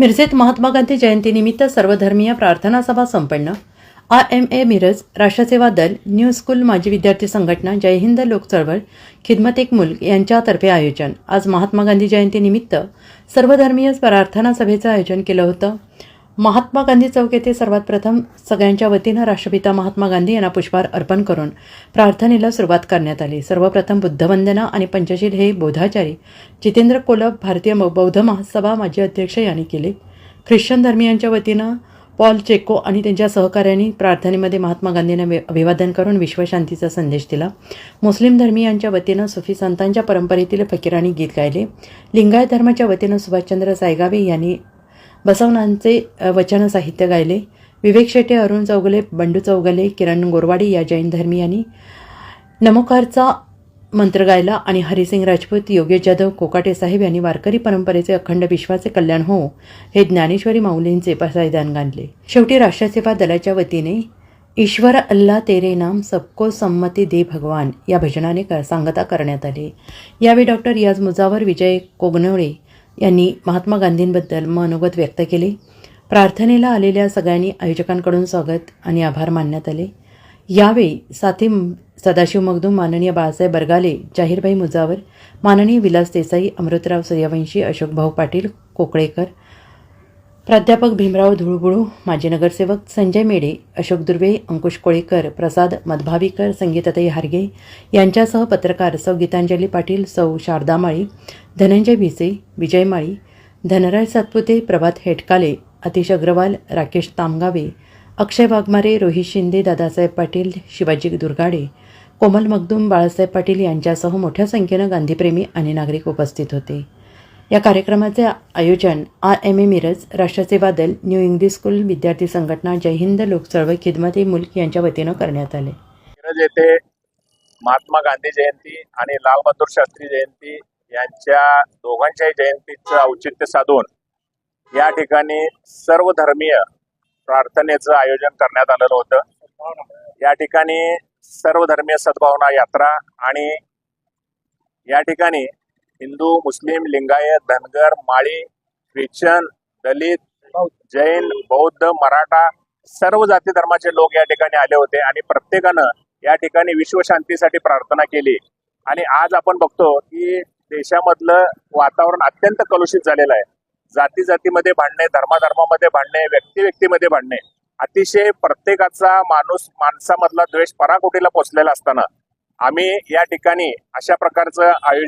मिरजेत महात्मा गांधी जयंतीनिमित्त सर्वधर्मीय प्रार्थना सभा संपन्न. I M A Miraj Rashtra Seva Dal new school माजी विद्यार्थी संघटना जय हिंद लोक चळवळ खिदमत एक मुल्क यांच्यातर्फे आयोजन. आज महात्मा गांधी जयंतीनिमित्त सर्वधर्मीय प्रार्थना सभेचं आयोजन केलं होतं. महात्मा गांधी चौक येथे सर्वात प्रथम सगळ्यांच्या वतीनं राष्ट्रपिता महात्मा गांधी यांना पुष्पहार अर्पण करून प्रार्थनेला सुरुवात करण्यात आली. सर्वप्रथम बुद्धवंदना आणि पंचशील हे बोधाचारी जितेंद्र कोलब भारतीय बौद्ध महासभा माजी अध्यक्ष यांनी केले. ख्रिश्चन धर्मियांच्या वतीनं पॉल चेको आणि त्यांच्या सहकाऱ्यांनी प्रार्थनेमध्ये महात्मा गांधींना अभिवादन करून विश्वशांतीचा संदेश दिला. मुस्लिम धर्मियांच्या वतीनं सुफी संतांच्या परंपरेतील फकीरांनी गीत गायले. लिंगायत धर्माच्या वतीनं सुभाषचंद्र सायगावे यांनी बसवनांचे वचन साहित्य गायले. विवेक शेट्टे अरुण चौगले बंडू चौगले किरण गोरवाडी या जैन धर्मीयांनी नमोकारचा मंत्र गायला आणि हरिसिंग राजपूत योगेश जाधव कोकाटे साहेब यांनी वारकरी परंपरेचे अखंड विश्वाचे कल्याण हो हे ज्ञानेश्वरी माऊलींचे पसायदान गाणले. शेवटी राष्ट्रसेवा दलाच्या वतीने ईश्वर अल्ला तेरे नाम सबको संमती दे भगवान या भजनाने सांगता करण्यात आली. यावेळी डॉक्टर याज मुजावर विजय कोगनवळे यांनी महात्मा गांधींबद्दल मनोगत व्यक्त केले. प्रार्थनेला आलेल्या सगळ्यांनी आयोजकांकडून स्वागत आणि आभार मानण्यात आले. यावेळी साथी सदाशिव मगदूम माननीय बाळासाहेब बरगाले जाहीरभाई मुजावर माननीय विलास देसाई अमृतराव सूर्यवंशी अशोकभाऊ पाटील कोकळेकर प्राध्यापक भीमराव धुळबुळू माजी नगरसेवक संजय मेडे अशोक दुर्वे अंकुश कोळीकर प्रसाद मधभावीकर संगीताताई हार्गे यांच्यासह पत्रकार सौ गीतांजली पाटील सौ शारदा माळी धनंजय भिसे विजय माळी धनराज सातपुते प्रभात हेटकाले अतिश अग्रवाल राकेश तामगावे अक्षय वाघमारे रोहित शिंदे दादासाहेब पाटील शिवाजी दुर्गाडे कोमल मगदूम बाळासाहेब पाटील यांच्यासह मोठ्या संख्येनं गांधीप्रेमी आणि नागरिक उपस्थित होते. या कार्यक्रमाचे आयोजन R M A Miraj Rashtra Seva Dal new English school विद्यार्थी संघटना जय हिंद लोकचळवळ खिदमत ए मुल्क यांच्या वतीनं करण्यात आले. मिरज येथे महात्मा गांधी जयंती आणि लाल बहादूर शास्त्री जयंती यांच्या दोघांच्याही जयंतीचं औचित्य साधून या ठिकाणी सर्व धर्मीय प्रार्थनेचं आयोजन करण्यात आलेलं होतं. या ठिकाणी सर्व धर्मीय सद्भावना यात्रा आणि या ठिकाणी हिंदू मुस्लिम लिंगायत धनगर माळी ख्रिश्चन दलित जैन बौद्ध मराठा सर्व जाती धर्माचे लोक या ठिकाणी आले होते आणि प्रत्येकानं या ठिकाणी विश्वशांतीसाठी प्रार्थना केली. आणि आज आपण बघतो की देशामधलं वातावरण अत्यंत कलुषित झालेलं आहे. जाती जातीमध्ये भांडणे धर्माधर्मामध्ये भांडणे व्यक्ती व्यक्तीमध्ये भांडणे अतिशय प्रत्येकाचा माणूस माणसामधला द्वेष पराकोटीला पोचलेला असताना आम्ही या ठिकाणी अशा प्रकारचं आयोजन